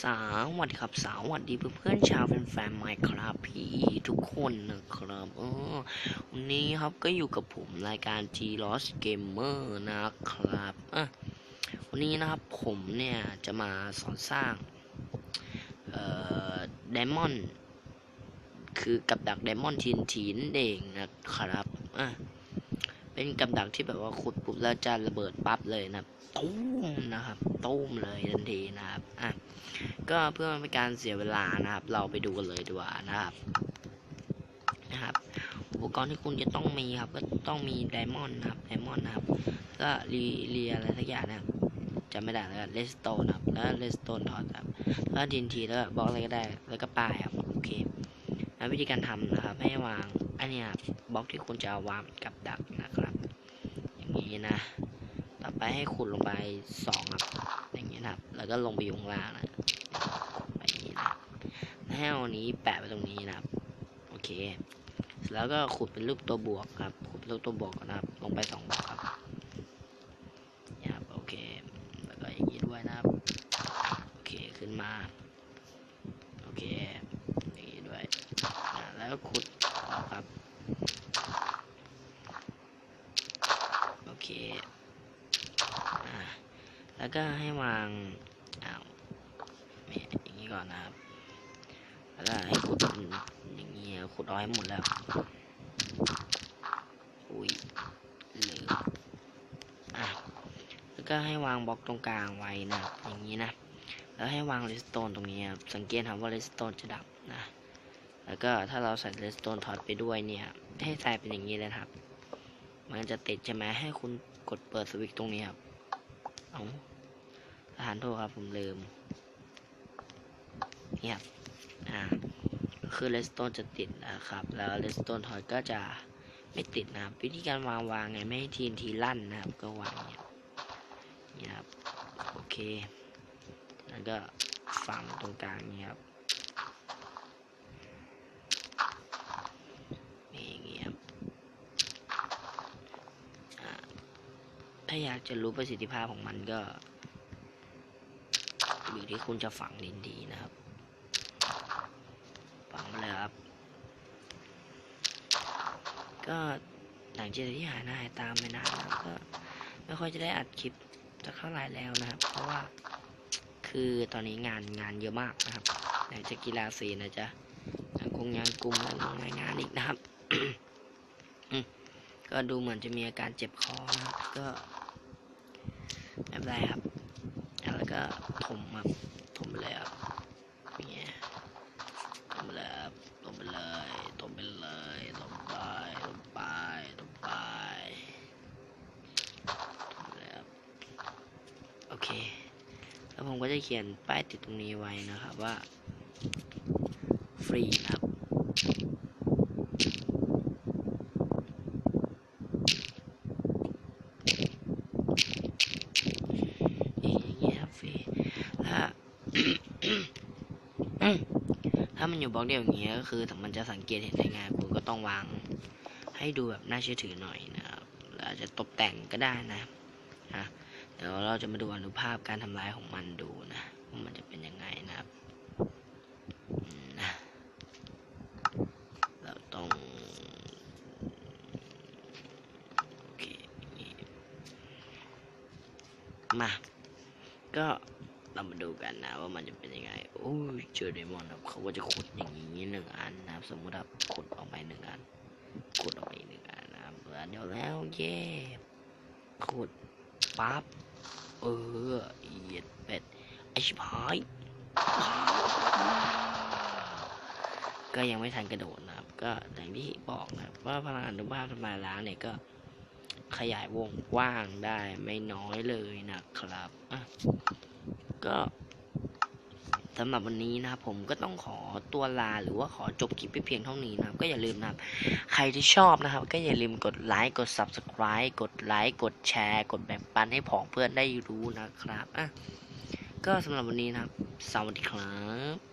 สวัสดีครับสวัสดีเพื่อนๆชาวแฟนๆไมค์ครับพี่ทุกคนนะครับเออวันนี้ครับก็อยู่กับผมรายการ G Lost Gamer นะครับอะวันนี้นะครับผมเนี่ยจะมาสอนสร้างเอ่อไดมอนด์คือกับดักไดมอนด์ทีนทีนเองนะครับอะ เป็นกับดักที่แบบว่าขุดปุ๊บแล้วจะระเบิดปั๊บเลยนะตุ้มนะครับตุ้มเลยทันทีนะครับอะก็เพื่อไม่เป็นการเสียเวลานะครับ เราไปดูกันเลยดีกว่านะครับนะครับอุปกรณ์ที่คุณจะต้องมีครับ ก็ต้องมีไดมอนด์นะครับไดมอนด์นะครับก็รีเรียอะไรสักอย่างนะครับจำไม่ได้แล้วเลสโตนครับแล้วเลสโตนทอดครับแล้วดินทีแล้วบล็อกอะไรก็ได้ แล้วก็ป้ายครับโอเควิธีการทำนะครับให้วางอันเนี้ยครับบล็อกที่คุณจะเอาวางกับดัก นี้นะ ต่อไปให้ขุดลงไปสองครับ อย่างนี้นะครับ แล้วก็ลงไปอยู่ข้างล่างนะขุดไปอย่างนี้นะแล้วให้เอานี้แปะไว้ตรงนี้นะครับ โอเค แล้วก็ขุดเป็นรูปตัวบวกครับ ขุดเป็นรูปตัวบวกนะครับ ลงไปสองบล็อกครับนี่ครับ โอเค แล้วก็อย่างนี้ด้วยนะครับ โอเค ขึ้นมา โอเค อย่างนี้ด้วยอ่าแล้วขุดออกครับ โอเค อ่า แล้วก็ให้วางอ้าวนี่ยอย่างนี้ก่อนนะครับ แล้วก็ให้ขุดอย่างนี้ขุดเอาให้หมดแล้ว อุ้ยลืมอะแล้วก็ให้วางบล็อกตรงกลางไว้นะอย่างนี้นะ แล้วให้วางเลสโตนตรงนี้ครับสังเกตครับว่าเลสโตนจะดับนะ แล้วก็ถ้าเราใส่เลสโตนทอดไปด้วยเนี่ยให้ใส่เป็นอย่างนี้เลยครับ มันจะติดใช่ไหมให้คุณกดเปิดสวิตช์ตรงนี้ครับเอาารโทษครับผมลืมเนี่ยครับอ่าคือเลสโตนจะติดนะครับ แล้วเลสโตนทอยก็จะไม่ติดนะครับวิธีการวางวางไงไม่ให้ทีนทีลั่นนะครับ ก็วางเนี่ยนี่ครับโอเคแล้วก็ฝังตรงกลางนี่ครับนี่อย่างเงี้ยครับถ้าอยากจะรู้ประสิทธิภาพของมันก็ อยู่ที่คุณจะฝังดินดีนะครับ ฝังไปเลยครับ ก็หลังจากที่หายหน้าหายตามไปนานแล้วก็ไม่ค่อยจะได้อัดคลิปสักเท่าไหร่แล้วนะครับ เพราะว่าคือตอนนี้งานงานเยอะมากนะครับไหนจะกีฬาสีนะจ๊ะยังคงยังกลุ่มงานงานอีกนะครับ ก็ดูเหมือนจะมีอาการเจ็บคอนะครับก็ไม่เป็นไรครับ แล้วก็ ถมครับถมไปเลยครับอย่างเงี้ยถมไปเลยครับถมไปเลยถมไปเลยถมไปถมไปถมไปถมไปเลยครับโอเค แล้วผมก็จะเขียนป้ายติดตรงนี้ไว้นะครับว่า ฟรีนะครับ นี่อย่างเงี้ยครับฟรี ถ้าถ้ามันอยู่บล็อกเดียวอย่างเงี้ยก็คือมันจะสังเกตเห็นได้ง่ายคุณก็ต้องวางให้ดูแบบน่าเชื่อถือหน่อยนะครับหรืออาจจะตกแต่งก็ได้นะนะเดี๋ยวเราจะมาดูอนุภาพการทำลายของมันดูนะว่ามันจะเป็นยังไงนะครับนะเราต้องโอเคมาก็ เรามาดูกันนะว่ามันจะเป็นยังไง โอ้ยเจอเดมอนครับเขาก็จะขุดอย่างนี้หนึ่งอันนะครับ สมมุติว่าขุดออกไปหนึ่งอัน ขุดออกไปอีกหนึ่งอันนะครับเหลือเดียวแล้วเย่ขุดปั๊บ เออเหยียดเป็ดไอชิบหาย ก็ยังไม่ทันกระโดดนะครับ ก็อย่างที่บอกนะครับว่าพลังอนุภาพทำลายล้างเนี่ยก็ขยายวงกว้างได้ไม่น้อยเลยนะครับอะ ก็สำหรับวันนี้นะครับผมก็ต้องขอตัวลาหรือว่าขอจบคลิปไปเพียงเท่านี้นะครับ ก็อย่าลืมนะครับ ใครที่ชอบนะครับ ก็อย่าลืมกดไลค์กด subscribe กดไลค์กดแชร์ กดแบ่งปันให้ผองเพื่อนได้รู้นะครับอะก็สำหรับวันนี้นะครับ สวัสดีครับ